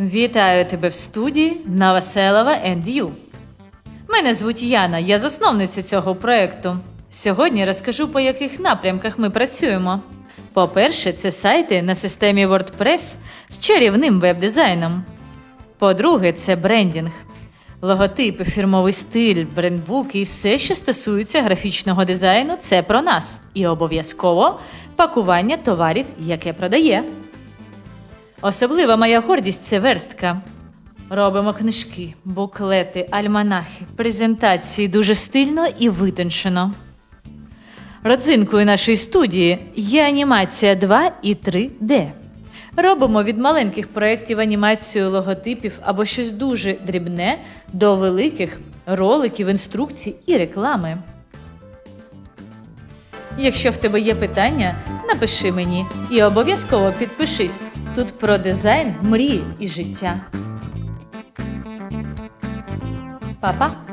Вітаю тебе в студії Новоселова You. Мене звуть Яна, я засновниця цього проекту. Сьогодні розкажу, по яких напрямках ми працюємо. По-перше, це сайти на системі WordPress з чарівним веб-дизайном. По-друге, це брендінг. Логотипи, фірмовий стиль, брендбук і все, що стосується графічного дизайну, це про нас. І обов'язково пакування товарів, яке продає. Особлива моя гордість це верстка. Робимо книжки, буклети, альманахи, презентації дуже стильно і витончено. Родзинкою нашої студії є анімація 2 і 3D. Робимо від маленьких проєктів анімацію логотипів або щось дуже дрібне до великих роликів, інструкцій і реклами. Якщо в тебе є питання, напиши мені і обов'язково підпишись. Тут про дизайн, мрії і життя. Па-па!